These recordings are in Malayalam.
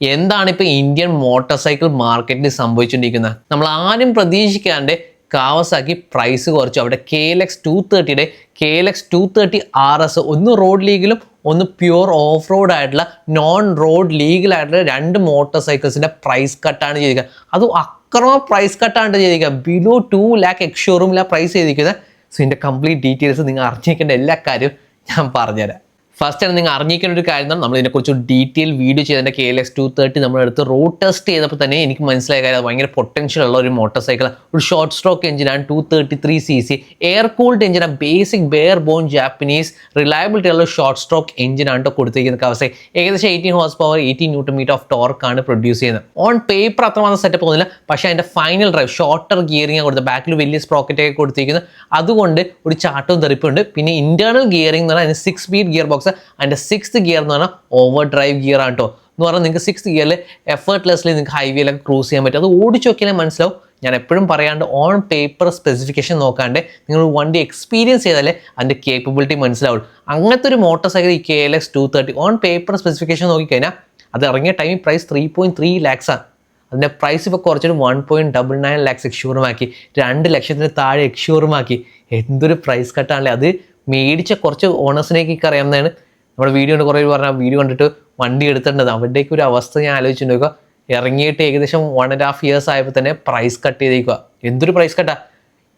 എന്താണ് ഇപ്പോൾ ഇന്ത്യൻ മോട്ടോർ സൈക്കിൾ മാർക്കറ്റിൽ സംഭവിച്ചുകൊണ്ടിരിക്കുന്നത്? നമ്മൾ ആരും പ്രതീക്ഷിക്കാണ്ട് കാവസാക്കി പ്രൈസ് കുറച്ചു. അവിടെ K L X two തേർട്ടിയുടെ K L X two thirty R S ഒന്ന് റോഡ് ലീഗിലും ഒന്ന് പ്യുവർ ഓഫ് റോഡ് ആയിട്ടുള്ള നോൺ റോഡ് ലീഗലായിട്ടുള്ള രണ്ട് മോട്ടോർ സൈക്കിൾസിന്റെ പ്രൈസ് കട്ടാണ് ചെയ്തിരിക്കുക അതും അക്രമ പ്രൈസ് കട്ടാണ് ചെയ്തിരിക്കുക ബിലോ ടു ലാക്ക് എക്സ് ഷോറൂമിലാണ് പ്രൈസ് ചെയ്തിരിക്കുന്നത്. സോ ഇതിന്റെ കംപ്ലീറ്റ് ഡീറ്റെയിൽസ് നിങ്ങൾ അറിഞ്ഞിരിക്കേണ്ട എല്ലാ കാര്യവും ഞാൻ പറഞ്ഞുതരാം. ഫസ്റ്റ് ആണ് നിങ്ങൾ അറിഞ്ഞിരിക്കേണ്ട ഒരു കാര്യം നമ്മൾ ഇതിനെക്കുറിച്ച് ഡീറ്റെയിൽ വീഡിയോ ചെയ്തതിന്റെ K L X two thirty നമ്മളെടുത്ത് റോഡ് ടെസ്റ്റ് ചെയ്തപ്പോൾ തന്നെ എനിക്ക് മനസ്സിലായ കാര്യം അത് ഭയങ്കര പൊട്ടൻഷ്യൽ ഉള്ള ഒരു മോട്ടോർ സൈക്കിൾ ഒരു ഷോർട്ട് സ്ട്രോക്ക് എഞ്ചിനാണ് two thirty three C C air cooled എഞ്ചിനാണ് basic bare bone Japanese reliability ഉള്ള ഷോർട്ട് സ്ട്രോക്ക് എഞ്ചിനാണ് കൊടുത്തിരിക്കുന്ന അവസ്ഥ ഏകദേശം eighteen horsepower eighteen newton metre of torque ആണ് പ്രൊഡ്യൂസ് ചെയ്യുന്നത്. ഓൺ പേപ്പർ അത്രമാത്രം സെറ്റപ്പ് പോകുന്നില്ല പക്ഷേ അതിന്റെ ഫൈനൽ ഡ്രൈവ് ഷോർട്ടർ ഗിയറിംഗ് ആണ് കൊടുത്തത്. ബാക്കിൽ വലിയ സ്പ്രോക്കറ്റ് ഒക്കെ കൊടുത്തിരിക്കുന്നത്. അതുകൊണ്ട് ഒരു ചാട്ടവും തെറിപ്പുണ്ട് പിന്നെ ഇന്റേണൽ ഗിയറിംഗ് എന്ന് പറഞ്ഞാൽ സിക്സ് സ്പീഡ് ഗിയർ ബോക്സ് അതിന്റെ സിക്സ് ഗിയർ എന്ന് പറഞ്ഞാൽ ഓവർ ഡ്രൈവ് ഗിയർ ആണ് കേട്ടോ എന്ന് പറഞ്ഞാൽ നിങ്ങൾക്ക് സിക്സ് ഗിയറിൽ എഫേർട്ട്ലെസ്ലി നിങ്ങൾക്ക് ഹൈവേയിലൊക്കെ ക്രൂസ് ചെയ്യാൻ പറ്റും. അത് ഓടിച്ചു നോക്കിയാലേ മനസ്സിലാവും. ഞാൻ എപ്പോഴും പറയാണ്ട് ഓൺ പേപ്പർ സ്പെസിഫിക്കേഷൻ നോക്കാണ്ട് നിങ്ങൾ വണ്ടി എക്സ്പീരിയൻസ് ചെയ്താലേ അതിന്റെ കേപ്പബിലിറ്റി മനസ്സിലാവുള്ളൂ. അങ്ങനത്തെ ഒരു മോട്ടോർ സൈക്കിൾ ഈ K L X two thirty on paper specification നോക്കിക്കഴിഞ്ഞാൽ അത് ഇറങ്ങിയ ടൈമിൽ പ്രൈസ് ത്രീ പോയിന്റ് ത്രീ ലാക്സാണ് അതിന്റെ പ്രൈസ് ഇപ്പോൾ കുറച്ചൊരു one point double nine lakhs എക്ഷൂറുമാക്കി രണ്ട് ലക്ഷത്തിന് താഴെ എക്ഷൂറുമാക്കി എന്തൊരു പ്രൈസ് കട്ടാണല്ലേ അത് മേടിച്ച കുറച്ച് ഓണേഴ്സിനേക്കൊക്കെ അറിയാവുന്നതാണ് നമ്മുടെ വീഡിയോ കൊണ്ട് കുറേ പറഞ്ഞാൽ വീഡിയോ കണ്ടിട്ട് വണ്ടി എടുത്തിട്ടുണ്ട് അവരുടെയൊക്കെ ഒരു അവസ്ഥ ഞാൻ ആലോചിച്ച് നോക്കുക ഇറങ്ങിയിട്ട് ഏകദേശം വൺ ആൻഡ് ഹാഫ് ഇയേഴ്സ് ആയപ്പോൾ തന്നെ പ്രൈസ് കട്ട് ചെയ്തേക്കുക എന്തൊരു പ്രൈസ് കട്ടാ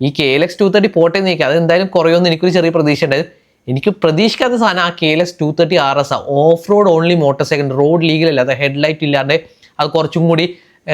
ഈ K L X two thirty പോട്ടെ നീക്കുക അത് എന്തായാലും കുറയുമെന്ന് എനിക്കൊരു ചെറിയ പ്രതീക്ഷ ഉണ്ടായത് എനിക്ക് പ്രതീക്ഷിക്കാത്ത സാധനം ആ K L X two thirty R S ആ. Off road only motorcycle road ലീഗലല്ല അത് ഹെഡ്ലൈറ്റ് ഇല്ലാണ്ട് അത് കുറച്ചും കൂടി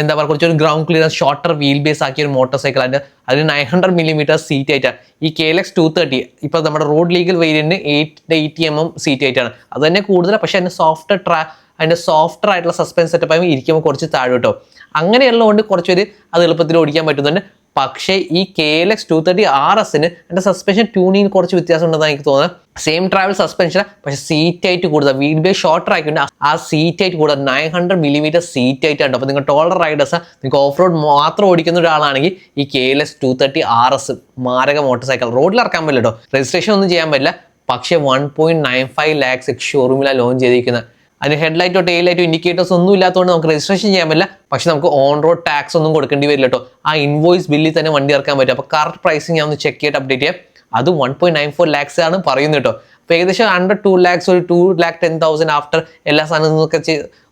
എന്താ പറയുക കുറച്ചൊരു ground clearance shorter wheel base ആക്കിയ ഒരു മോട്ടോർ സൈക്കിൾ ആണ്. അതിന് നയൻ ഹൺഡ്രഡ് മില്ലിമീറ്റർ സീറ്റ് ആയിട്ടാണ് ഈ K L X two thirty ഇപ്പോൾ നമ്മുടെ road legal variant eight eighty M M seat ആയിട്ടാണ് അത് തന്നെ കൂടുതൽ പക്ഷേ അതിന് സോഫ്റ്റ് ട്രാ അതിന്റെ സോഫ്റ്റർ ആയിട്ടുള്ള സസ്പെൻസ് സെറ്റപ്പ് ആയി ഇരിക്കുമ്പോൾ കുറച്ച് താഴെ കിട്ടും അങ്ങനെയുള്ളതുകൊണ്ട് കുറച്ചൊരു അത് എളുപ്പത്തിൽ ഓടിക്കാൻ പറ്റുന്നുണ്ട്. പക്ഷേ ഈ K L X two thirty R എസിന് എന്റെ സസ്പെൻഷൻ ട്യൂണിങ് കുറച്ച് വ്യത്യാസം ഉണ്ടെന്ന് എനിക്ക് തോന്നുന്നത്. സെയിം ട്രാവൽ സസ്പെൻഷൻ പക്ഷെ സീറ്റ് ആയിട്ട് കൂടുതൽ വീൽ ബേ ഷോർട്ടർ ആയിക്കൊണ്ട് ആ സീറ്റ് ആയിട്ട് കൂടുതൽ നയൻ ഹൺഡ്രഡ് മില്ലിമീറ്റർ സീറ്റ് ആയിട്ടുണ്ട് അപ്പോൾ നിങ്ങൾ ടോളർ റൈഡേഴ്സ് നിങ്ങൾക്ക് ഓഫ് റോഡ് മാത്രം ഓടിക്കുന്ന ഒരാളാണെങ്കിൽ ഈ K L S two thirty R S മാരക മോട്ടോർ സൈക്കിൾ റോഡിൽ ഇറക്കാൻ പറ്റില്ല കേട്ടോ രജിസ്ട്രേഷൻ ഒന്നും ചെയ്യാൻ പറ്റില്ല. പക്ഷേ one point nine five lakhs ഷോറൂമിലാണ് launch ചെയ്തിരിക്കുന്നത് അതിന് ഹെഡ്ലൈറ്റോ ടെയിൽ ലൈറ്റോ ഇൻഡിക്കേറ്റേഴ്സ് ഒന്നും ഇല്ലാത്തതുകൊണ്ട് നമുക്ക് രജിസ്ട്രേഷൻ ചെയ്യാൻ പറ്റില്ല. പക്ഷെ നമുക്ക് ഓൺ റോഡ് ടാക്സ് ഒന്നും കൊടുക്കേണ്ടി വരില്ല കേട്ടോ ആ ഇൻവോയ്സ് ബില്ലിൽ തന്നെ വണ്ടി ഇറക്കാൻ പറ്റും. അപ്പോൾ കറക്റ്റ് പ്രൈസിങ് ഞാൻ ഒന്ന് ചെക്ക് ചെയ്തിട്ട് അപ്ഡേറ്റ് ചെയ്യാം. അത് one point nine four lakhs ആണ് പറയുന്നത് കേട്ടോ അപ്പോൾ ഏകദേശം അണ്ടർ ടു ലാക്സ് ഒരു two lakh ten thousand after എല്ലാ സാധനങ്ങളൊക്കെ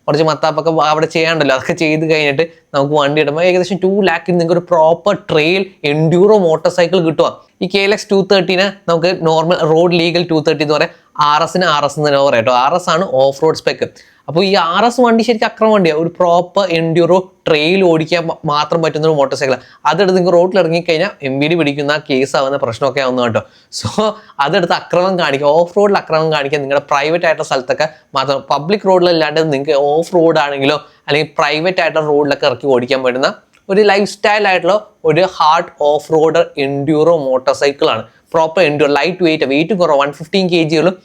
കുറച്ച് മത്താപ്പൊക്കെ അവിടെ ചെയ്യാണ്ടല്ലോ. അതൊക്കെ ചെയ്ത് കഴിഞ്ഞിട്ട് നമുക്ക് വണ്ടി ഇടുമ്പോൾ ഏകദേശം ടു ലാക്കിന് നിങ്ങൾക്ക് ഒരു proper trail enduro motor cycle കിട്ടുക ഈ കെ എൽ എക്സ് ടു തേർട്ടീന് നമുക്ക് normal road legal two thirty എന്ന് പറയാം. ആർ എസിന് ആർ എസ് എന്ന് പറയാം കേട്ടോ ആർ എസ് ആണ് ഓഫ് റോഡ് സ്പെക്ക് അപ്പോൾ ഈ ആർ എസ് വണ്ടി ശരിക്കും അക്രമ വണ്ടിയാണ് ഒരു പ്രോപ്പർ എൻഡ്യൂറോ ട്രെയിൽ ഓടിക്കാൻ മാത്രം പറ്റുന്ന ഒരു മോട്ടോർ സൈക്കിൾ അതെടുത്ത് നിങ്ങൾക്ക് റോഡിൽ ഇറങ്ങിക്കഴിഞ്ഞാൽ എം ബി ഡി പിടിക്കുന്ന കേസ് ആവുന്ന പ്രശ്നമൊക്കെ ആവുന്ന കേട്ടോ. സോ അതെടുത്ത് അക്രമം കാണിക്കുക ഓഫ് റോഡിൽ അക്രമം കാണിക്കുക നിങ്ങളുടെ പ്രൈവറ്റ് ആയിട്ടുള്ള സ്ഥലത്തൊക്കെ മാത്രം. പബ്ലിക് റോഡിലല്ലാണ്ട് നിങ്ങൾക്ക് ഓഫ് റോഡ് ആണെങ്കിലോ അല്ലെങ്കിൽ പ്രൈവറ്റ് ആയിട്ടുള്ള റോഡിലൊക്കെ ഇറക്കി ഓടിക്കാൻ പറ്റുന്ന ഒരു ലൈഫ് സ്റ്റൈൽ ആയിട്ടുള്ള ഒരു hard off road enduro motor സൈക്കിളാണ് proper enduro light weight weight കുറവ് വൺ ഫിഫ്റ്റീൻ കെ ജികളും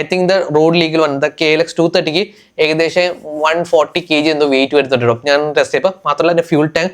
ഐ തിങ്ക് ദ റോഡ് ലീഗിൽ വന്നത് കെ എൽ എക്സ് ടു തേർട്ടിക്ക് ഏകദേശം വൺ ഫോർട്ടി കെ ജി എന്തോ വെയിറ്റ് വരുത്തിട്ടുണ്ടോ ഞാൻ ടെസ്റ്റ് ചെയ്തപ്പോൾ മാത്രമല്ല എന്റെ fuel tank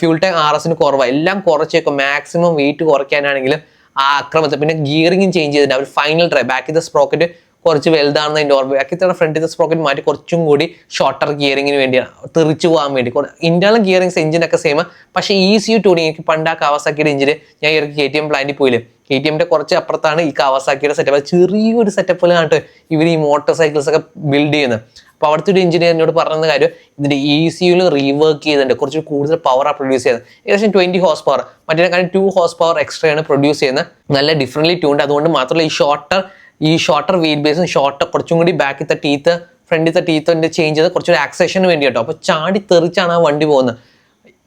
fuel tank R എസിന് കുറവാണ് എല്ലാം കുറച്ചേക്കും മാക്സിമം വെയിറ്റ് കുറയ്ക്കാനാണെങ്കിലും ആ അക്രമത്തെ. പിന്നെ ഗിയറിംഗും ചേഞ്ച് ചെയ്തിട്ടുണ്ട്. അവർ ഫൈനൽ ഡ്രൈവ് ദ സ്പ്രോക്കറ്റ് കുറച്ച് വലുതാണെന്ന് അതിന്റെ ഓർമ്മ ബാക്കിത്തെ ഫ്രണ്ടിത്തെ സ്പ്രോക്കറ്റ് മാറ്റി കുറച്ചും കൂടി ഷോർട്ടർ ഗിയറിങ്ങിന് വേണ്ടിയാണ് തെറിച്ചു പോകാൻ വേണ്ടി. ഇന്റർണൽ ഗിയറിങ്സ് എഞ്ചിനൊക്കെ സെയിം പക്ഷേ ഈസി ട്യൂണിങ് എനിക്ക് പണ്ട് ആ കാവാസാക്കിയുടെ എഞ്ചിന് ഞാൻ ഈ കെ ടി എം പ്ലാന്റിൽ പോയില്ലേ? കെ ടി എമ്മിന്റെ കുറച്ച് അപ്പുറത്താണ് ഈ കാവാസാക്കിയുടെ സെറ്റപ്പ് ചെറിയൊരു സെറ്റപ്പിലാണ് ഇവർ ഈ മോട്ടോർ സൈക്കിൾസ് ഒക്കെ ബിൽഡ് ചെയ്യുന്നത്. അപ്പോൾ അവിടുത്തെ ഒരു എഞ്ചിനീയർ എന്നോട് പറഞ്ഞ കാര്യം ഇതിന്റെ ഇ സിയിൽ റീവർക്ക് ചെയ്യുന്നുണ്ട് കുറച്ച് കൂടുതൽ പവറാണ് പ്രൊഡ്യൂസ് ചെയ്യുന്നത്. ഏകദേശം ട്വന്റി ഹോസ് പവർ മറ്റേ കാര്യം ടു ഹോസ് പവർ എക്സ്ട്രാ ആണ് പ്രൊഡ്യൂസ് ചെയ്യുന്നത്. നല്ല ഡിഫറെന്റ്ലി ടൂണ്ട് അതുകൊണ്ട് മാത്രമല്ല ഈ ഷോർട്ടർ ഈ ഷോർട്ടർ വീൽ ബേസും ഷോർട്ടർ കുറച്ചും കൂടി ബാക്കിത്തെ ടീത്ത് ഫ്രണ്ടിത്തെ ടീത്തിന്റെ ചേഞ്ച് ചെയ്ത് കുറച്ചൊരു ആക്സേഷന് വേണ്ടി കേട്ടോ അപ്പോൾ ചാടി തെറിച്ചാണ് ആ വണ്ടി പോകുന്നത്.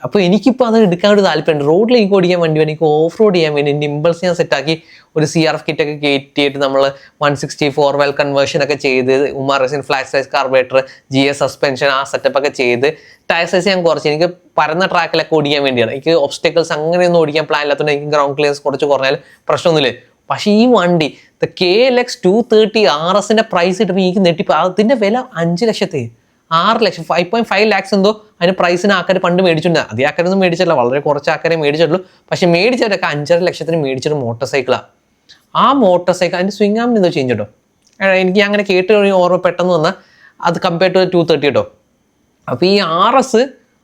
അപ്പോൾ എനിക്കിപ്പോൾ അത് എടുക്കാൻ ഒരു താല്പര്യമുണ്ട് റോഡിലേക്ക് ഓടിക്കാൻ വേണ്ടി എനിക്ക് ഓഫ് റോഡ് ചെയ്യാൻ വേണ്ടി എന്റെ ഇമ്പൾസ് ഞാൻ സെറ്റാക്കി ഒരു സി ആർ എഫ് കിറ്റ് ഒക്കെ കയറ്റിയിട്ട് നമ്മൾ one sixty four well conversion ഒക്കെ ചെയ്ത് ഉമാർ റസിൻ flat size carburettor G S suspension ആ സെറ്റപ്പ് ഒക്കെ ചെയ്ത് ടയർ സൈസ് ഞാൻ കുറച്ച്. എനിക്ക് പരന്ന ട്രാക്കിലൊക്കെ ഓടിക്കാൻ വേണ്ടിയാണ്. എനിക്ക് ഒബ്സ്റ്റക്കിൾസ് അങ്ങനെയൊന്നും ഓടിക്കാൻ പ്ലാൻ ഇല്ലാത്തതുകൊണ്ട് എനിക്ക് ഗ്രൗണ്ട് ക്ലിയർസ് കുറച്ച് കുറഞ്ഞാൽ പ്രശ്നമൊന്നുമില്ല. പക്ഷേ ഈ വണ്ടി K L X two thirty R എസിന്റെ പ്രൈസ് കിട്ടുമ്പോൾ എനിക്ക് നെട്ടിപ്പോൾ അതിന്റെ വില അഞ്ച് ലക്ഷത്തെ. ആറ് ലക്ഷം. ഫൈവ് പോയിന്റ് ഫൈവ് ലാക്സ് എന്തോ അതിന് പ്രൈസിന് ആൾക്കാർ പണ്ട് മേടിച്ചിട്ടുണ്ട്. അതേ ആൾക്കാരൊന്നും മേടിച്ചില്ല വളരെ കുറച്ച് ആൾക്കാരെ മേടിച്ചിട്ടുള്ളൂ. പക്ഷെ മേടിച്ചവരൊക്കെ അഞ്ചര ലക്ഷത്തിന് മേടിച്ചൊരു മോട്ടോർ സൈക്കിളാണ് ആ മോട്ടോർ സൈക്കിൾ അതിന്റെ സ്വിംഗ് ആമിന് എന്തോ ചേഞ്ച് കേട്ടോ എനിക്ക് അങ്ങനെ കേട്ട് ഓർമ്മ പെട്ടെന്ന് വന്നാൽ അത് കമ്പയർ ടു ടു തേർട്ടി കേട്ടോ അപ്പോൾ ഈ ആർ എസ്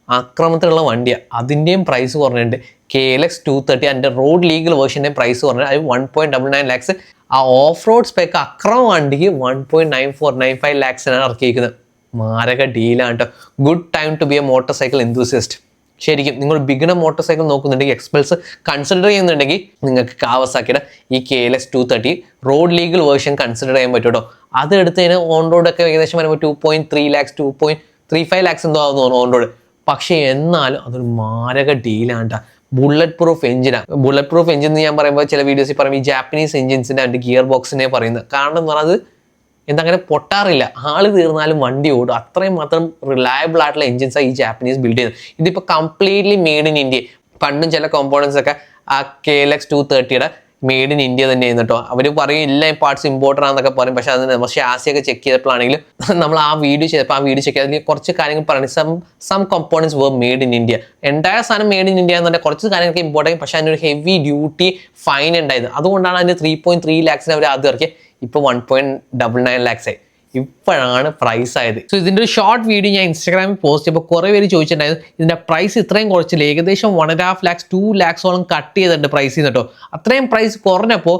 അക്രമത്തിലുള്ള വണ്ടിയാണ് അതിന്റെയും പ്രൈസ് കുറഞ്ഞിട്ടുണ്ട്. K L X two thirty അതിന്റെ റോഡ് ലീഗൽ വേർഷന്റെ പ്രൈസ് പറഞ്ഞാൽ അത് one point double nine lakhs ആ ഓഫ് റോഡ് സ്പെക്ക് അക്രമ വണ്ടിക്ക് one point nine four nine five ലാക്സിനാണ് ഇറക്കിയിരിക്കുന്നത്. മാരക ഡീലാണ് കേട്ടോ good time to be a motorcycle enthusiast. ശരിക്കും നിങ്ങൾ ബിഗിനർ മോട്ടോർ സൈക്കിൾ നോക്കുന്നുണ്ടെങ്കിൽ എക്സ്പെൽസ് കൺസിഡർ ചെയ്യുന്നുണ്ടെങ്കിൽ നിങ്ങൾക്ക് കാവസാക്കിയുടെ ഈ K L S two thirty road legal version consider ചെയ്യാൻ പറ്റും കേട്ടോ അത് കഴിഞ്ഞാൽ ഓൺ റോഡ് ഒക്കെ ഏകദേശം വരുമ്പോൾ two point three lakhs two point three five lakhs എന്തോ ആവുന്നു ഓൺ റോഡ് പക്ഷേ എന്നാലും അതൊരു മാരക ഡീലാണ് കേട്ടോ ബുള്ളറ്റ് പ്രൂഫ് എഞ്ചിനാണ് ബുള്ളറ്റ് പ്രൂഫ് എഞ്ചിൻ എന്ന് ഞാൻ പറയുമ്പോൾ ചില വീഡിയോസിൽ പറയും ഈ ജാപ്പനീസ് എഞ്ചിൻസിന്റെ അതിന്റെ ഗിയർ ബോക്സിനെ പറയുന്നത്. കാരണം എന്ന് പറഞ്ഞാൽ എന്തങ്ങനെ പൊട്ടാറില്ല. ആൾ തീർന്നാലും വണ്ടി ഓടും. അത്രയും മാത്രം റിലയബിൾ ആയിട്ടുള്ള എഞ്ചിൻസാണ് ഈ ജാപ്പനീസ് ബിൽഡ് ചെയ്യുന്നത്. ഇതിപ്പോൾ കംപ്ലീറ്റ്ലി മെയ്ഡ് ഇൻ ഇന്ത്യ പണ്ടും ചില കോമ്പോണൻസ് ഒക്കെ ആ കെ എൽ എക്സ് ടു തേർട്ടിയുടെ മെയ്ഡ് ഇൻ ഇന്ത്യ തന്നെ കേട്ടോ. അവർ പറയും എല്ലാ പാർട്സ് ഇമ്പോർട്ടന്റ് ആണെന്നൊക്കെ പറയും. പക്ഷേ അതിന് പക്ഷേ ആസിയൊക്കെ ചെക്ക് ചെയ്തപ്പോഴാണെങ്കിലും നമ്മൾ ആ വീഡിയോ ചെയ്തപ്പോൾ ആ വീഡിയോ ചെക്ക് ചെയ്തതിൽ കുറച്ച് കാര്യങ്ങൾ പറഞ്ഞു some some components were made in India entire സാധനം മെയ്ഡ് ഇൻ ഇന്ത്യ എന്ന് പറഞ്ഞാൽ കുറച്ച് കാര്യങ്ങൾക്ക് ഇമ്പോർട്ടന്റ് പക്ഷേ അതിനൊരു ഹെവി ഡ്യൂട്ടി ഫൈൻ ഉണ്ടായത് അതുകൊണ്ടാണ് അതിന് ത്രീ പോയിന്റ് ത്രീ ലാക്സിന് അവർ ആദ്യം ഇറക്കിയത് ഇപ്പോൾ one point double nine lakhs ആയി. ഇപ്പോഴാണ് പ്രൈസ് ആയത്. സോ ഇതിന്റെ ഒരു ഷോർട്ട് വീഡിയോ ഞാൻ ഇൻസ്റ്റാഗ്രാമിൽ പോസ്റ്റ് ചെയ്യുമ്പോൾ കുറേ പേര് ചോദിച്ചിട്ടുണ്ടായിരുന്നു ഇതിന്റെ പ്രൈസ് ഇത്രയും കുറച്ചില്ല? ഏകദേശം one and half lakhs two ലാക്സോളം cut ചെയ്തിട്ടുണ്ട് പ്രൈസ് കേട്ടോ. അത്രയും പ്രൈസ് കുറഞ്ഞപ്പോൾ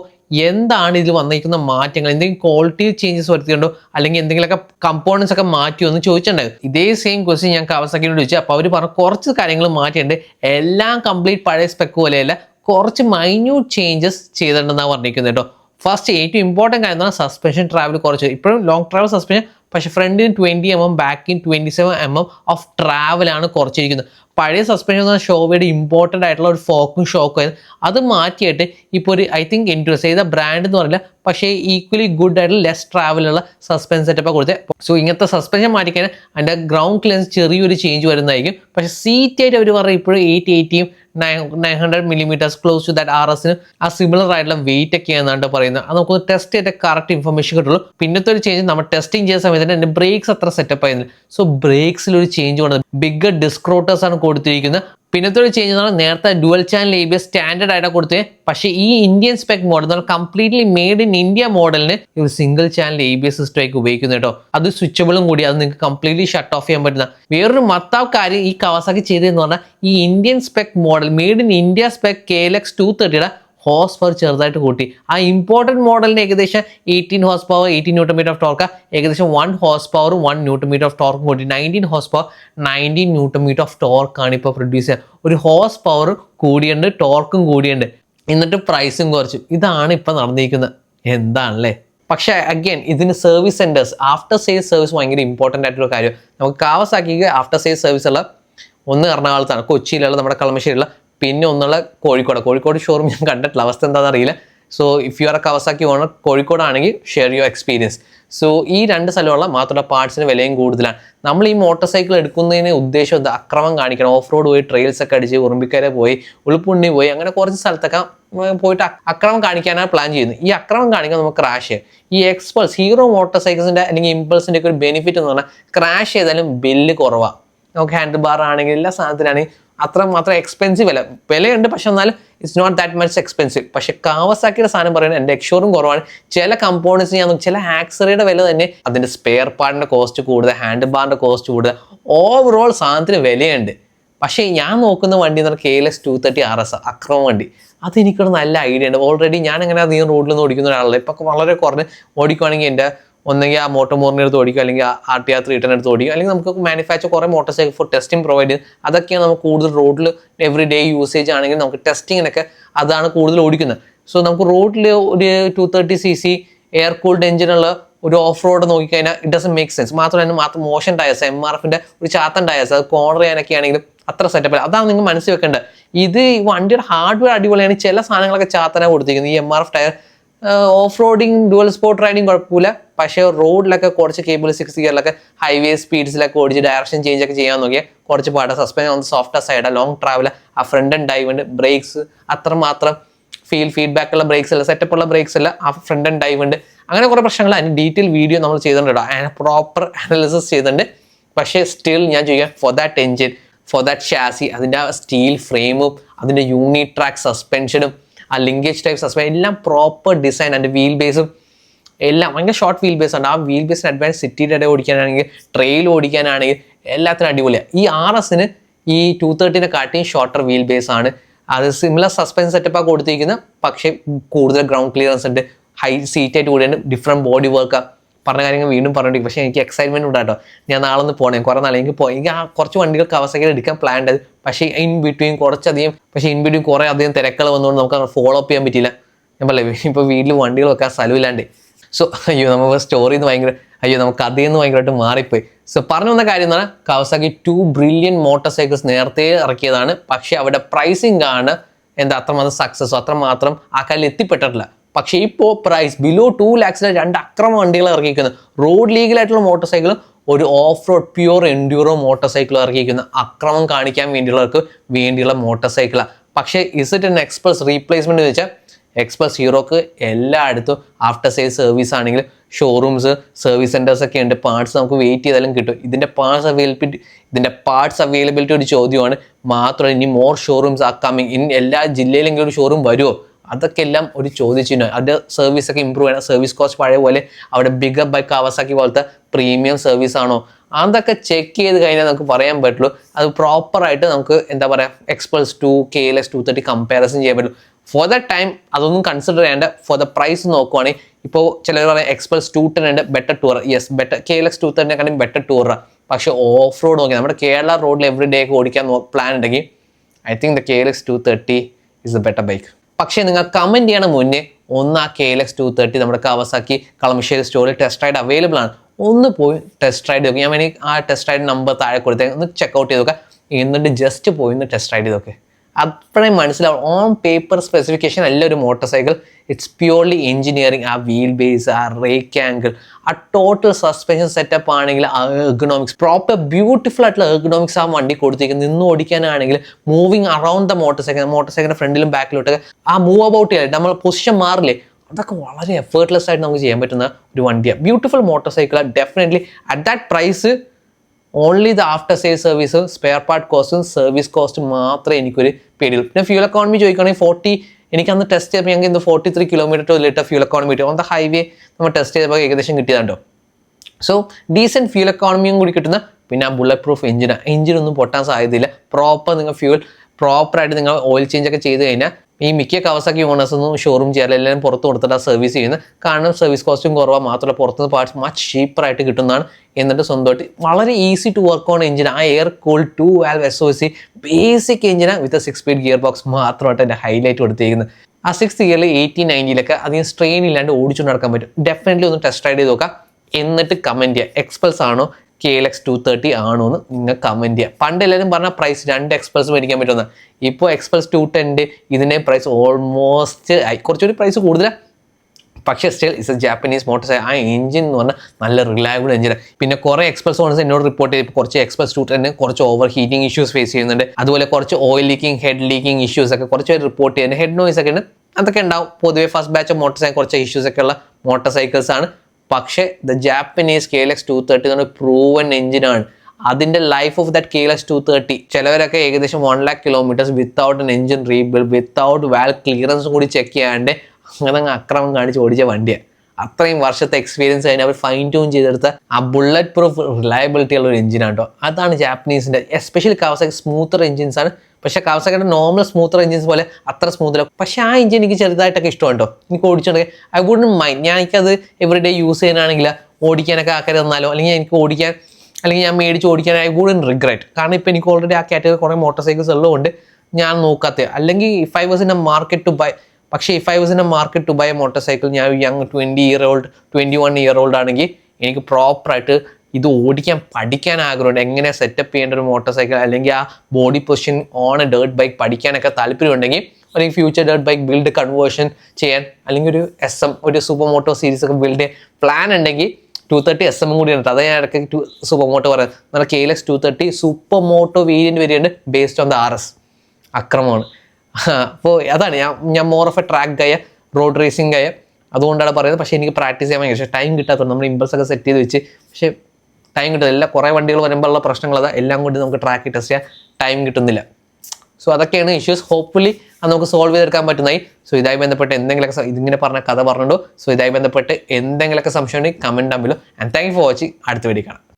എന്താണ് ഇതിൽ വന്നിരിക്കുന്ന മാറ്റങ്ങൾ? എന്തെങ്കിലും ക്വാളിറ്റി ചേഞ്ചസ് വരുത്തിയിട്ടുണ്ടോ? അല്ലെങ്കിൽ എന്തെങ്കിലുമൊക്കെ കമ്പോണൻസ് ഒക്കെ മാറ്റിയോ എന്ന് ചോദിച്ചിട്ടുണ്ടായിരുന്നു. ഇതേ സെയിം ക്വസ്റ്റ്യൻ ഞാൻ കവസാക്കിയോട് ചോദിച്ചു. അപ്പോൾ അവർ പറഞ്ഞു കുറച്ച് കാര്യങ്ങൾ മാറ്റിയിട്ടുണ്ട്. എല്ലാം കംപ്ലീറ്റ് പഴയ സ്പെക്ക് പോലെയല്ല കുറച്ച് മൈന്യൂട്ട് ചേഞ്ചസ് ചെയ്തിട്ടുണ്ടെന്നാണ് പറഞ്ഞിരിക്കുന്നത് കേട്ടോ. ഫസ്റ്റ് ഏറ്റവും ഇമ്പോർട്ടന്റ് കാര്യം എന്ന് പറഞ്ഞാൽ സസ്പെൻഷൻ ട്രാവൽ കുറച്ച്. ഇപ്പോഴും ലോങ് ട്രാവൽ സസ്പെൻഷൻ പക്ഷേ ഫ്രണ്ടിന് twenty M M ബാക്കിൻ twenty seven M M of ട്രാവലാണ് കുറച്ചിരിക്കുന്നത്. പഴയ സസ്പെൻഷൻ എന്ന് പറഞ്ഞാൽ ഷോവയുടെ ഇമ്പോർട്ടന്റ് ആയിട്ടുള്ള ഒരു ഫോക്കും ഷോക്കും ആയിരുന്നു. അത് മാറ്റിയിട്ട് ഇപ്പോൾ ഒരു ഐ തിങ്ക് ഇൻട്രസ് ചെയ്ത ബ്രാൻഡ് എന്ന് പറഞ്ഞില്ല പക്ഷേ ഈക്വലി ഗുഡ് ആയിട്ടുള്ള ലെസ് ട്രാവലുള്ള സസ്പെൻസ് സെറ്റപ്പ് കൊടുത്തത് സോ ഇങ്ങനത്തെ സസ്പെൻഷൻ മാറ്റിക്കാൻ അതിന്റെ ഗ്രൗണ്ട് ക്ലിയൻസ് ചെറിയൊരു ചേഞ്ച് വരുന്നതായിരിക്കും. പക്ഷേ സീറ്റ് ആയിട്ട് അവർ പറയും ഇപ്പോഴും eight എയ്റ്റിയും nine nine hundred millimetres close to that R എസിന് ആ സിമിലർ ആയിട്ടുള്ള വെയിറ്റ് ഒക്കെ എന്നാണ് പറയുന്നത്. അത് നമുക്ക് ടെസ്റ്റ് ചെയ്ത കറക്റ്റ് ഇൻഫർമേഷൻ കിട്ടുള്ളൂ. പിന്നത്തെ ഒരു ചേഞ്ച് നമ്മൾ ടെസ്റ്റിംഗ് ചെയ്യുന്ന സമയത്ത് തന്നെ ബ്രേക്സ് അത്ര സെറ്റപ്പ് ആയിരുന്നു. സോ ബ്രേക്സിൽ ഒരു ചേഞ്ച് വന്നത് ബിഗ് ഡിസ്ക്രോട്ടേഴ്സ് ആണ് കൊടുത്തിരിക്കുന്നത്. പിന്നത്തെ ഒരു ചേഞ്ച് പറഞ്ഞാൽ നേരത്തെ dual channel A B S standard ആയിട്ട് കൊടുത്തത്. പക്ഷേ ഈ ഇന്ത്യൻ സ്പെക് മോഡൽ എന്ന് കംപ്ലീറ്റ്ലി മെയ്ഡ് ഇൻ ഇന്ത്യ മോഡലിന് ഒരു single channel A B S system ഉപയോഗിക്കുന്നത് കേട്ടോ. അത് സ്വിച്ചബിളും കൂടി അത് നിങ്ങൾക്ക് കംപ്ലീറ്റ്ലി ഷട്ട് ഓഫ് ചെയ്യാൻ പറ്റുന്ന. വേറൊരു മത്താവ് കാര്യം ഈ കവാസാക്കി ചെയ്തതെന്ന് പറഞ്ഞാൽ ഈ Indian spec model made in India spec K L X two തേർട്ടിയുടെ hose power ചെറുതായിട്ട് കൂട്ടി. ആ ഇമ്പോർട്ടന്റ് മോഡലിന് ഏകദേശം eighteen horsepower eighteen newton metre of torque ഏകദേശം വൺ ഹോസ് പവറും വൺ ന്യൂട്ടൺ മീറ്റർ ഓഫ് ടോർക്കും കൂട്ടി. Nineteen horsepower nineteen newton metre of ടോർക്കാണ് ഇപ്പോൾ പ്രൊഡ്യൂസ് ചെയ്യുക. ഒരു ഹോസ് പവർ കൂടിയുണ്ട് ടോർക്കും കൂടിയുണ്ട് എന്നിട്ട് പ്രൈസും കുറച്ചു. ഇതാണ് ഇപ്പോൾ നടന്നിരിക്കുന്നത്. എന്താണല്ലേ? പക്ഷേ അഗൈൻ ഇതിന് service centres after sale service ഭയങ്കര ഇമ്പോർട്ടന്റ് ആയിട്ടുള്ള കാര്യം. നമുക്ക് കാവസാക്കിക്ക് ആഫ്റ്റർ സെയിൽ സർവീസ് ഉള്ള ഒന്ന് എറണാകുളത്താണ്. കൊച്ചിയിലുള്ള നമ്മുടെ കളമശ്ശേരിയുള്ള പിന്നെ ഒന്നുള്ള കോഴിക്കോട്. കോഴിക്കോട് ഷോറൂം ഞാൻ കണ്ടിട്ടില്ല. അവസ്ഥ എന്താണെന്ന് അറിയില്ല. So if you are Kawasaki owner കോഴിക്കോടാണെങ്കിൽ share your experience so ഈ രണ്ട് സ്ഥലമുള്ള മാത്രമല്ല പാർട്സിന് വിലയും കൂടുതലാണ്. നമ്മൾ ഈ മോട്ടോർ സൈക്കിൾ എടുക്കുന്നതിന് ഉദ്ദേശം എന്താ? അക്രമം കാണിക്കണം. ഓഫ് റോഡ് പോയി ട്രെയിൽസ് ഒക്കെ അടിച്ച് ഉറുമ്പിക്കര പോയി ഉളുപ്പുണ്ണി പോയി അങ്ങനെ കുറച്ച് സ്ഥലത്തൊക്കെ പോയിട്ട് അക്രമം കാണിക്കാനാണ് പ്ലാൻ ചെയ്യുന്നത്. ഈ അക്രമം കാണിക്കാൻ നമുക്ക് ക്രാഷ് ചെയ്യാം. ഈ എക്സ്പൾസ് ഹീറോ മോട്ടോർ സൈക്കിൾസിന്റെ അല്ലെങ്കിൽ ഇമ്പൾസിന്റെ ഒക്കെ ഒരു ബെനിഫിറ്റ് എന്ന് പറഞ്ഞാൽ ക്രാഷ് ചെയ്താലും ബില്ല് കുറവാണ് നമുക്ക് ഹാൻഡിൽ ബാർ ആണെങ്കിൽ എല്ലാ സാധനത്തിനാണെങ്കിൽ അത്ര മാത്രം എക്സ്പെൻസീവ് അല്ല. വിലയുണ്ട് പക്ഷെ എന്നാലും it's not that much expensive പക്ഷെ കാവസാക്കിയുടെ സാധനം പറയുന്നത് എന്റെ എക്ഷോറും കുറവാണ്. ചില കമ്പോണൻസ് ഞാൻ ചില ആക്സറിയുടെ വില തന്നെ അതിന്റെ സ്പെയർ പാർട്ടിന്റെ കോസ്റ്റ് കൂടുതൽ ഹാൻഡ് ബാറിന്റെ കോസ്റ്റ് കൂടുതൽ. ഓവറോൾ സാധനത്തിന് വിലയുണ്ട്. പക്ഷേ ഞാൻ നോക്കുന്ന വണ്ടി എന്ന് പറഞ്ഞാൽ K L S two thirty R S അക്രമ വണ്ടി. അത് എനിക്കൊരു നല്ല ഐഡിയ ഉണ്ട്. ഓൾറെഡി ഞാൻ അങ്ങനെ നീ റോഡിൽ നിന്ന് ഓടിക്കുന്ന ഒരാളല്ല. ഇപ്പം വളരെ കുറഞ്ഞ് ഓടിക്കുവാണെങ്കിൽ എന്റെ ഒന്നെങ്കിൽ ആ മോട്ടോ മോറിന്റെ അടുത്ത് ഓടിക്കുക അല്ലെങ്കിൽ R T R three ten അടുത്ത് ഓടിക്കുക അല്ലെങ്കിൽ നമുക്ക് മാനുഫാക്ചർ കുറേ motor cycle for testing provide ചെയ്ത് അതൊക്കെയാണ് നമുക്ക് കൂടുതൽ റോഡിൽ എവറി ഡേ യൂസേജ് ആണെങ്കിൽ നമുക്ക് ടെസ്റ്റിങ്ങിനൊക്കെ അതാണ് കൂടുതൽ ഓടിക്കുന്നത്. സോ നമുക്ക് റോഡിൽ ഒരു two thirty C C air cooled എഞ്ചിനുള്ള ഒരു ഓഫ് റോഡ് നോക്കിക്കഴിഞ്ഞാൽ ഇറ്റ് ഡസൻ മേക്ക് സെൻസ് മാത്രമല്ല മാത്രം മോശം ടയർസ് എം ആർ എഫിന്റെ ഒരു ചാത്തൻ ടയർസ് അത് കോർണർ ചെയ്യാനൊക്കെ ആണെങ്കിലും അത്ര സെറ്റപ്പ് അതാണ് നിങ്ങൾ മനസ്സിൽ വെക്കേണ്ടത്. ഇത് വണ്ടിയുടെ ഹാർഡ്വെയർ അടിപൊളിയാണ്. ചില സാധനങ്ങളൊക്കെ ചാത്തനാണ് കൊടുത്തിരിക്കുന്നത്. ഈ M R F tyre off roading dual sport riding കുഴപ്പമില്ല. പക്ഷേ റോഡിലൊക്കെ കുറച്ച് കേബിൾ സിക്സ് ഗിയറിലൊക്കെ ഹൈവേ സ്പീഡ്സിലൊക്കെ ഓടിച്ച് ഡയറക്ഷൻ ചേഞ്ച് ഒക്കെ ചെയ്യാൻ നോക്കിയാൽ കുറച്ച് പാടാ. സസ്പെൻഷൻ ഒന്ന് സോഫ്റ്റ് സൈഡ് ലോങ് ട്രാവൽ ആ ഫ്രണ്ട് ആൻഡ് ഡൈവ് ഉണ്ട് ബ്രേക്സ് അത്രമാത്രം ഫീൽ ഫീഡ്ബാക്ക് ഉള്ള ബ്രേക്സ് അല്ല സെറ്റപ്പ് ഉള്ള ബ്രേക്സ് അല്ല ആ ഫ്രണ്ട് ആൻഡ് ഡൈവ് ഉണ്ട് അങ്ങനെ കുറേ പ്രശ്നങ്ങൾ അതിന് ഡീറ്റെയിൽ വീഡിയോ നമ്മൾ ചെയ്തിട്ടുണ്ട് കേട്ടോ. പ്രോപ്പർ അനാലിസിസ് ചെയ്തിട്ടുണ്ട്. പക്ഷേ സ്റ്റിൽ ഞാൻ ചെയ്യാം for that engine for that chassis അതിന്റെ ആ സ്റ്റീൽ ഫ്രെയിമും അതിന്റെ യൂണിറ്റ് ട്രാക്ക് സസ്പെൻഷനും ആ ലിങ്കേജ് ടൈപ്പ് സസ്പെൻഷൻ എല്ലാം പ്രോപ്പർ ഡിസൈൻ അതിന്റെ വീൽ ബേസും എല്ലാം ഭയങ്കര ഷോർട്ട് വീൽ ബേസ് ഉണ്ട്. ആ വീൽ ബേസിന് അഡ്വാൻസ് സിറ്റിയുടെ ഇടയിൽ ഓടിക്കാനാണെങ്കിൽ ട്രെയിൽ ഓടിക്കാനാണെങ്കിൽ എല്ലാത്തിനും അടിപൊളിയാണ് ഈ ആർ എസിന് ഈ ടു തേർട്ടിനെ കാട്ടിയും ഷോർട്ടർ വീൽ ബേസ് ആണ്. അത് സിമിലർ സസ്പെൻസ് സെറ്റപ്പാണ് കൊടുത്തിരിക്കുന്നത് പക്ഷേ കൂടുതൽ ഗ്രൗണ്ട് ക്ലിയറൻസ് ഉണ്ട്. ഹൈ സീറ്റ് ആയിട്ട് കൂടിയുണ്ട് ഡിഫറെന്റ് ബോഡി വർക്കാണ് പറഞ്ഞ കാര്യങ്ങൾ വീണ്ടും പറഞ്ഞിട്ട് പക്ഷേ എനിക്ക് എക്സൈറ്റ്മെന്റ് ഉണ്ടാട്ടോ. ഞാൻ നാളെ ഒന്ന് പോകണേ കുറേ നാളെ എനിക്ക് പോയി. എനിക്ക് ആ കുറച്ച് വണ്ടികൾ കവസക്കി എടുക്കാൻ പ്ലാൻ ഉണ്ട്. പക്ഷേ ഇൻ ബിറ്റ്വീൻ കുറച്ചധികം പക്ഷേ ഇൻ ബിറ്റ്വീൻ കുറേ അധികം തിരക്കുകൾ വന്നുകൊണ്ട് നമുക്ക് ഫോളോ അപ്പ് ചെയ്യാൻ പറ്റില്ല ഞാൻ പറയേ ഇപ്പോൾ വീട്ടിൽ വണ്ടികൾ വെക്കാൻ സ്ഥലമില്ലാണ്ട് സോ അയ്യോ നമുക്ക് സ്റ്റോറിയിൽ നിന്ന് ഭയങ്കര അയ്യോ നമുക്ക് അതിൽ നിന്ന് ഭയങ്കരമായിട്ട് മാറിപ്പോയി. സോ പറഞ്ഞു വന്ന കാര്യം എന്ന് പറഞ്ഞാൽ Kawasaki two brilliant motor cycles നേരത്തെ ഇറക്കിയതാണ്. പക്ഷേ അവരുടെ പ്രൈസിംഗ് ആണ് എന്താ അത്രമാത്രം സക്സസ് അത്രമാത്രം ആ കാലിൽ എത്തിപ്പെട്ടിട്ടില്ല. പക്ഷേ ഇപ്പോൾ പ്രൈസ് ബിലോ ടു ലാക്സിന് രണ്ട് അക്രമ വണ്ടികൾ ഇറക്കിയിരിക്കുന്നത് റോഡ് ലീഗലായിട്ടുള്ള മോട്ടോർ സൈക്കിളും ഒരു off road pure enduro motor സൈക്കിളും ഇറക്കിയിരിക്കുന്ന അക്രമം കാണിക്കാൻ വേണ്ടിയുള്ളവർക്ക് വേണ്ടിയുള്ള മോട്ടോർ സൈക്കിളാണ് പക്ഷേ is it an XPulse replacement എന്ന് വെച്ചാൽ എക്സ്പ്രസ് ഹീറോക്ക് എല്ലായിടത്തും ആഫ്റ്റർ സെയിൽ സർവീസ് ആണെങ്കിൽ ഷോറൂംസ് സർവീസ് സെന്റേഴ്സ് ഒക്കെ ഉണ്ട്. പാർട്സ് നമുക്ക് വെയിറ്റ് ചെയ്താലും കിട്ടും. ഇതിന്റെ പാർട്സ് അവൈലബിലിറ്റി ഇതിന്റെ പാർട്സ് അവൈലബിലിറ്റി ഒരു ചോദ്യമാണ്. മാത്രമല്ല ഇനി more showrooms are coming in എല്ലാ ജില്ലയിലെങ്കിലും ഒരു ഷോറൂം വരുമോ? അതൊക്കെ എല്ലാം ഒരു ചോദിച്ചിന് അത് സർവീസ് ഒക്കെ ഇമ്പ്രൂവ് ചെയ്യണം. സർവീസ് കോസ്റ്റ് പഴയ പോലെ അവിടെ ബിഗർ ബൈ കാവാസാക്കി പോലത്തെ പ്രീമിയം സർവീസ് ആണോ? അതൊക്കെ ചെക്ക് ചെയ്ത് കഴിഞ്ഞാൽ നമുക്ക് പറയാൻ പറ്റുള്ളൂ. അത് പ്രോപ്പറായിട്ട് നമുക്ക് എന്താ പറയുക Xpulse to K L S two thirty comparison ചെയ്യാൻ പറ്റുള്ളൂ ഫോർ ദ ടൈം അതൊന്നും കൺസിഡർ ചെയ്യേണ്ട ഫോർ ദ പ്രൈസ് നോക്കുവാണെങ്കിൽ ഇപ്പോൾ ചിലർ പറയാം എക്സ്പൾസ് ടു ടെൻ ഉണ്ട് better tour yes better K L X two തേർട്ടിനെക്കാളും better ടൂറാണ് പക്ഷെ ഓഫ് റോഡ് നോക്കി നമ്മുടെ കേരള റോഡിൽ എവറി ഡേ ഒക്കെ ഓടിക്കാൻ പ്ലാൻ ഉണ്ടെങ്കിൽ I think the K L X two thirty is the better bike പക്ഷേ നിങ്ങൾ കമന്റ് ചെയ്യണ മുന്നേ ഒന്ന് ആ K L X two thirty നമ്മുടെ കവസാക്കി കളമശ്ശേരി സ്റ്റോറിൽ ടെസ്റ്റ് റൈഡ് അവൈലബിൾ ആണ്. ഒന്ന് പോയി ടെസ്റ്റ് റൈഡ് നോക്കി. ഞാൻ വേണമെങ്കിൽ ആ ടെസ്റ്റ് റൈഡ് നമ്പർ താഴെ കൊടുത്തേ ഒന്ന് ചെക്ക് ഔട്ട് ചെയ്ത് നോക്കുക എന്നിട്ട് ജസ്റ്റ് പോയി ഒന്ന് ടെസ്റ്റ് റൈഡ് ചെയ്ത് നോക്കെ. അപ്പോഴേ മനസ്സിലാവും. ഓൺ പേപ്പർ സ്പെസിഫിക്കേഷൻ അല്ല ഒരു motor cycle it's purely engineering ആ വീൽ ബേസ് ആ റേക്ക് ആംഗിൾ ആ ടോട്ടൽ സസ്പെൻഷൻ സെറ്റപ്പ് ആണെങ്കിൽ ആ എർഗണോമിക്സ് പ്രോപ്പർ ബ്യൂട്ടിഫുൾ ആയിട്ടുള്ള എർഗണോമിക്സ് ആ വണ്ടി കൊടുത്തിരിക്കുന്നത് നിന്ന് ഓടിക്കാനാണെങ്കിൽ moving around the motor cycle motor സൈക്കിളിന്റെ ഫ്രണ്ടിലും ബാക്കിലോട്ടൊക്കെ. ആ മൂവ് അബൌട്ട് ചെയ്യാൻ നമ്മൾ പൊസിഷൻ മാറില്ലേ? അതൊക്കെ വളരെ എഫേർട്ട്ലെസ് ആയിട്ട് നമുക്ക് ചെയ്യാൻ പറ്റുന്ന ഒരു വണ്ടിയാണ് beautiful motor cycle definitely at that price only the after sale service spare part കോസ്റ്റും സർവീസ് കോസ്റ്റും മാത്രമേ എനിക്കൊരു പേടിയുള്ളൂ. പിന്നെ ഫ്യൂൽ എക്കോണമി ചോദിക്കുകയാണെങ്കിൽ ഫോർട്ടി എനിക്ക് അന്ന് ടെസ്റ്റ് ചെയ്തപ്പോൾ ഞങ്ങൾക്ക് ഇന്ന് forty three kilometre to litre fuel economy കിട്ടും. ഓൺ ദ ഹൈവേ നമ്മൾ ടെസ്റ്റ് ചെയ്തപ്പോൾ ഏകദേശം കിട്ടിയതുണ്ടോ സോ ഡീസന്റ് ഫ്യൂൽ എക്കോണമിയും കൂടി കിട്ടുന്ന പിന്നെ ആ ബുള്ളറ്റ് പ്രൂഫ് എഞ്ചിനാണ് എഞ്ചിനൊന്നും പൊട്ടാൻ സാധ്യതയില്ല. പ്രോപ്പർ നിങ്ങൾ ഫ്യൂൽ പ്രോപ്പറായിട്ട് നിങ്ങൾ ഓയിൽ ചേഞ്ച് ഒക്കെ ചെയ്ത് കഴിഞ്ഞാൽ ഈ മിക്ക കവസാക്കി ഓണേഴ്സ് ഒന്നും ഷോറൂം ചെയ്യാറില്ല എല്ലാവരും പുറത്ത് കൊടുത്തിട്ട് സർവീസ് ചെയ്യുന്നത്. കാരണം സർവീസ് കോസ്റ്റും കുറവാ. മാത്രമല്ല പുറത്തുനിന്ന് പാർട്സ് മച്ച് ചീപ്പറായിട്ട് കിട്ടുന്നതാണ് എന്നിട്ട് സ്വന്തമായിട്ട് വളരെ easy to work on engine ആ. Air cool two valve S O C basic എഞ്ചിനാണ് with six speed gear box മാത്രമായിട്ട് എന്റെ ഹൈലൈറ്റ് കൊടുത്തിരിക്കുന്നത്. ആ സിക്സ് ഇയറിൽ എയ്റ്റീൻ നയന്റിയിലൊക്കെ അധികം സ്ട്രെയിൻ ഇല്ലാണ്ട് ഓടിച്ചുകൊണ്ട് നടക്കാൻ പറ്റും. ഡെഫിനറ്റ്ലി ഒന്ന് ടെസ്റ്റ് റൈഡ് ചെയ്ത് നോക്കാം. എന്നിട്ട് കമന്റ് ചെയ്യുക എക്സ്പൾസ് ആണോ? K L X two thirty ആണോ എന്ന് നിങ്ങൾ കമന്റ് ചെയ്യുക പണ്ട് എല്ലാവരും പറഞ്ഞ പ്രൈസ് രണ്ട് എക്സ്പ്രസ് മേടിക്കാൻ പറ്റുന്ന ഇപ്പോൾ എക്സ്പ്രസ് ടു ടെന്റെ ഇതിന്റെ പ്രൈസ് ഓൾമോസ്റ്റ് കുറച്ചുകൂടി പ്രൈസ് കൂടുതലാണ് പക്ഷേ still is a Japanese motor ആ എഞ്ചിൻ എന്ന് പറഞ്ഞാൽ നല്ല റിലയബിൾ എഞ്ചിനാണ് പിന്നെ കുറേ എക്സ്പ്രസ് ഓണേഴ്സ് എന്നോട് റിപ്പോർട്ട് ചെയ്ത്. കുറച്ച് എക്സ്പ്രസ് ടെൻ കുറച്ച് ഓവർ ഹീറ്റിംഗ് ഇഷ്യൂസ് ഫേസ് ചെയ്യുന്നുണ്ട്. അതുപോലെ കുറച്ച് oil leaking head leaking issues ഒക്കെ കുറച്ച് പേര് റിപ്പോർട്ട് ചെയ്യുന്നുണ്ട്. ഹെഡ് നോയ്സ് ഒക്കെ ഉണ്ട്. അതൊക്കെ ഉണ്ടാവും. പൊതുവേ ഫസ്റ്റ് ബാച്ച് മോട്ടോർ സൈക്കിൾ കുറച്ച് ഇഷ്യൂസ് ഒക്കെ ഉള്ള മോട്ടോർ സൈക്കിൾസ് ആണ്. പക്ഷേ the Japanese K L X two thirty എന്ന് പറഞ്ഞ പ്രൂവൻ എഞ്ചിനാണ് അതിന്റെ life of that K L X two thirty ചിലവരൊക്കെ ഏകദേശം one lakh kilometres without an engine rebuild without valve ക്ലിയറൻസും കൂടി ചെക്ക് ചെയ്യാണ്ട് അങ്ങനെ അങ്ങ് അക്രമം കാണിച്ച് ഓടിച്ച വണ്ടിയാണ് അത്രയും വർഷത്തെ എക്സ്പീരിയൻസ് കഴിഞ്ഞ് അവർ ഫൈൻ ട്യൂൺ ചെയ്തെടുത്ത ആ ബുള്ളറ്റ് പ്രൂഫ് റിലയബിലിറ്റി ഉള്ള ഒരു എഞ്ചിനാണ് കേട്ടോ അതാണ് ജാപ്പനീസിന്റെ എസ്പെഷ്യലി കാവസാക്കി സ്മൂത്തർ എഞ്ചിൻസ് ആണ്. പക്ഷേ കാവസാക്കിയുടെ നോർമൽ സ്മൂത്തർ എഞ്ചിൻസ് പോലെ അത്ര സ്മൂത്തല്ല പക്ഷേ ആ എഞ്ചിൻ എനിക്ക് ചെറുതായിട്ടൊക്കെ ഇഷ്ടമാണ് കേട്ടോ എനിക്ക് ഓടിച്ചിട്ടുണ്ടെങ്കിൽ ഐ വുഡൻ മൈൻഡ് ഞാൻ എനിക്കത് എവറി ഡേ യൂസ് ചെയ്യാനാണെങ്കിൽ ഓടിക്കാനൊക്കെ ആക്കരുത് തന്നാലോ അല്ലെങ്കിൽ എനിക്ക് ഓടിക്കാൻ അല്ലെങ്കിൽ ഞാൻ മേടിച്ച് ഓടിക്കാൻ ഐ വുഡൻ റിഗ്രറ്റ് കാരണം ഇപ്പോൾ എനിക്ക് ഓൾറെഡി ആ കാറ്റഗറി കുറേ മോട്ടോർ സൈക്കിൾസ് ഉള്ളതുകൊണ്ട് ഞാൻ നോക്കാത്ത അല്ലെങ്കിൽ if I market to buy പക്ഷേ if I was in a market to buy a motor cycle ഞാൻ young twenty year old twenty one year old ആണെങ്കിൽ എനിക്ക് പ്രോപ്പറായിട്ട് ഇത് ഓടിക്കാൻ പഠിക്കാൻ ആഗ്രഹമുണ്ട്. എങ്ങനെ സെറ്റപ്പ് ചെയ്യേണ്ട ഒരു മോട്ടോർ സൈക്കിൾ അല്ലെങ്കിൽ ആ body position on a dirt bike പഠിക്കാനൊക്കെ താല്പര്യമുണ്ടെങ്കിൽ അല്ലെങ്കിൽ future dirt bike build conversion ചെയ്യാൻ അല്ലെങ്കിൽ ഒരു എസ് എം ഒരു സൂപ്പർ മോട്ടോ സീരീസ് ഒക്കെ ബിൽഡ് ചെയ്യാൻ പ്ലാൻ ഉണ്ടെങ്കിൽ ടു തേർട്ടി എസ് എം കൂടി ഉണ്ട് ഞാൻ ഇടയ്ക്ക് ടു സൂപ്പർ മോട്ടോ പറയാം നമ്മുടെ K L X two thirty super moto variant വരെയുണ്ട് based on the R S അക്രമമാണ്. അപ്പോൾ അതാണ് ഞാൻ ഞാൻ more of a track guy road racing guy അതുകൊണ്ടാണ് പറയുന്നത്. പക്ഷേ എനിക്ക് പ്രാക്ടീസ് ചെയ്യാൻ ഭയങ്കര ടൈം കിട്ടാത്തതുകൊണ്ട് നമ്മൾ ഇമ്പൾസ് ഒക്കെ സെറ്റ് ചെയ്ത് വെച്ച് പക്ഷേ ടൈം കിട്ടുന്നില്ല. എല്ലാ കുറേ വണ്ടികൾ വരുമ്പോഴുള്ള പ്രശ്നങ്ങൾ അതാ. എല്ലാം കൊണ്ട് നമുക്ക് ട്രാക്ക് ടെസ്റ്റ് ചെയ്യാൻ ടൈം കിട്ടുന്നില്ല. സോ അതൊക്കെയാണ് ഇഷ്യൂസ് ഹോപ്പ്ഫുള്ളി അത് നമുക്ക് സോൾവ് ചെയ്തെടുക്കാൻ പറ്റുന്നതായി. സോ ഇതായി ബന്ധപ്പെട്ട് എന്തെങ്കിലുമൊക്കെ ഇതിങ്ങനെ പറഞ്ഞ കഥ പറഞ്ഞുണ്ടോ സോ ഇതായി ബന്ധപ്പെട്ട് എന്തെങ്കിലുമൊക്കെ സംശയം ഉണ്ടെങ്കിൽ കമന്റ് ആകുമ്പോൾ ആൻഡ് താങ്ക് ഫോർ വാച്ചിങ് അടുത്ത വീഡിയോ കാണാം.